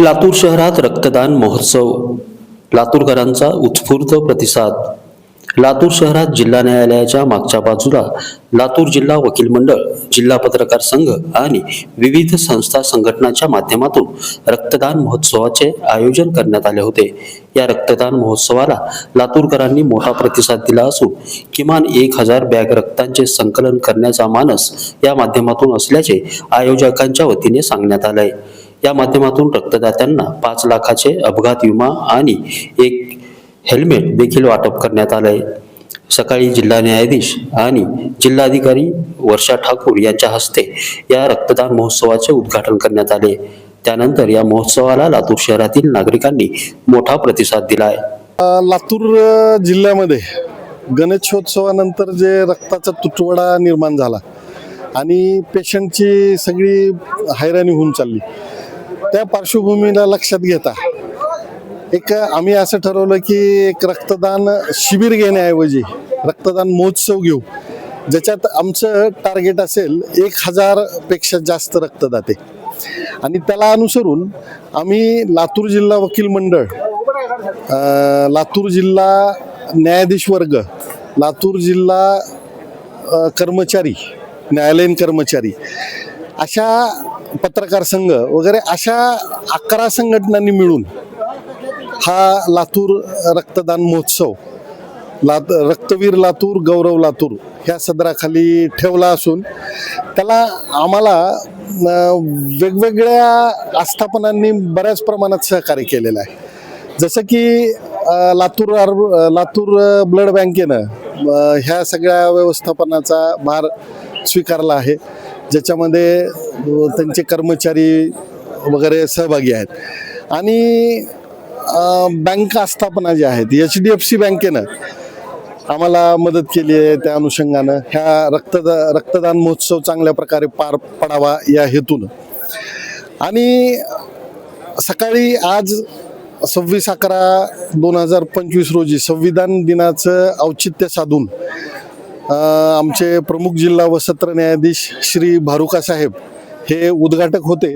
लातूर शहरात रक्तदान महोत्सव लातूरकरांचा उत्स्फूर्त प्रतिसाद. लातूर शहरात जिल्हा न्यायालयाच्या मागच्या बाजूला लातूर जिल्हा वकील मंडळ जिल्हा पत्रकार संघ आणि विविध संस्था संघटनांच्या माध्यमातून रक्तदान महोत्सवाचे आयोजन करण्यात आले होते. या रक्तदान महोत्सवाला लातूरकरांनी मोठा प्रतिसाद दिला असून किमान एक हजार बॅग रक्तांचे संकलन करण्याचा मानस या माध्यमातून असल्याचे आयोजकांच्या वतीने सांगण्यात आलंय. या माध्यमातून रक्तदात्यांना पाच लाखाचे अपघात विमा आणि एक हेल्मेट देखील वाटप करण्यात आलंय. सकाळी जिल्हा न्यायाधीश आणि जिल्हाधिकारी वर्षा ठाकूर यांच्या हस्ते या रक्तदान महोत्सवाचे उद्घाटन करण्यात आले. त्यानंतर या महोत्सवाला लातूर शहरातील नागरिकांनी मोठा प्रतिसाद दिलाय. आहे लातूर जिल्ह्यामध्ये गणेशोत्सवानंतर जे रक्ताचा तुटवडा निर्माण झाला आणि पेशंटची सगळी हैराणी होऊन चालली. त्या पार्श्वभूमीला लक्षात घेता. एक आम्ही असं ठरवलं की एक रक्तदान शिबिर घेण्याऐवजी रक्तदान महोत्सव घेऊ. ज्याच्यात आमचं टार्गेट असेल एक हजारपेक्षा जास्त रक्तदाते. आणि त्याला अनुसरून आम्ही लातूर जिल्हा वकील मंडळ लातूर जिल्हा न्यायाधीश वर्ग लातूर जिल्हा कर्मचारी न्यायालयीन कर्मचारी अशा पत्रकार संघ वगैरे अशा अकरा संघटनांनी मिळून हा लातूर रक्तदान महोत्सव लात रक्तवीर लातूर गौरव लातूर ह्या सदराखाली ठेवला असून त्याला आम्हाला वेगवेगळ्या आस्थापनांनी बऱ्याच प्रमाणात सहकार्य केलेलं आहे. जसं की लातूर आर लातूर ब्लड बँकेनं ह्या सगळ्या व्यवस्थापनाचा भार स्वीकारला आहे. ज्याच्यामध्ये त्यांचे कर्मचारी वगैरे सहभागी आहेत. आणि बँक आस्थापना ज्या आहेत एच डी एफ सी बँकेनं आम्हाला मदत केली आहे त्या अनुषंगानं. ह्या रक्तदा रक्तदान महोत्सव चांगल्या प्रकारे पार पडावा या हेतून. आणि सकाळी आज सव्वीस अकरा दोन हजार पंचवीस रोजी संविधान दिनाचं औचित्य साधून आमचे प्रमुख जिल्हा व सत्र न्यायाधीश श्री भारुका साहेब हे उद्घाटक होते.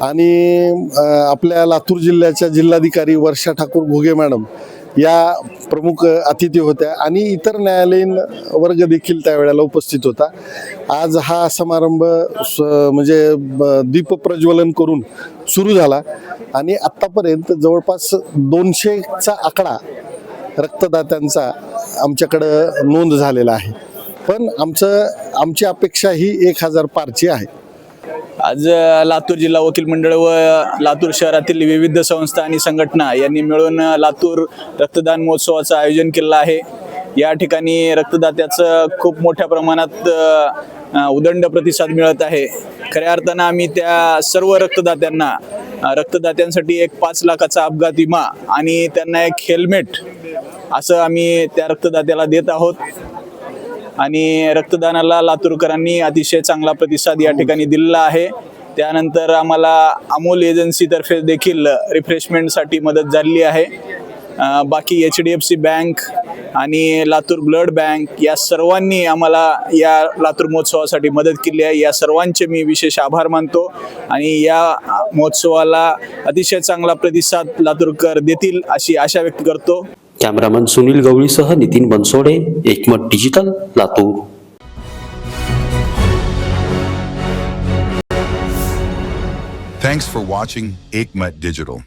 आणि आपल्या लातूर जिल्ह्याच्या जिल्हाधिकारी वर्षा ठाकूर घुगे मॅडम या प्रमुख अतिथी होत्या आणि इतर न्यायालयीन वर्ग देखील त्यावेळेला उपस्थित होता. आज हा समारंभ स- म्हणजे ब- दीपप्रज्वलन करून सुरू झाला. आणि आत्तापर्यंत जवळपास दोनशेचा आकडा रक्तदात्यांचा आमच्याकडं नोंद झालेला आहे. पण आमचं आमची अपेक्षा ही एक हजार पारची आहे. आज लातूर जिल्हा वकील मंडळ व लातूर शहरातील विविध संस्था आणि संघटना यांनी मिळून लातूर रक्तदान महोत्सवाचं आयोजन केलं आहे. या ठिकाणी रक्तदात्याचं खूप मोठ्या प्रमाणात उदंड प्रतिसाद मिळत आहे. खऱ्या अर्थानं आम्ही त्या सर्व रक्तदात्यांना रक्तदात्यांसाठी एक पाच लाखाचा अपघात विमा आणि त्यांना एक हेल्मेट असं आम्ही त्या रक्तदात्याला देत आहोत. आणि रक्तदानाला लातूरकरांनी अतिशय चांगला प्रतिसाद या ठिकाणी दिलेला आहे. त्यानंतर आम्हाला अमोल एजन्सीतर्फे देखील रिफ्रेशमेंटसाठी मदत झालेली आहे. बाकी H D F C bank आणि लातूर ब्लड बँक या सर्वांनी आम्हाला या लातूर महोत्सवासाठी मदत केली आहे. या सर्वांचे मी विशेष आभार मानतो आणि या महोत्सवाला अतिशय चांगला प्रतिसाद लातूरकर देतील अशी आशा व्यक्त करतो. Cameraman Sunil गवळीसह Nitin Bansode Ekmat digital Latur. Thanks for watching Aikmat Digital.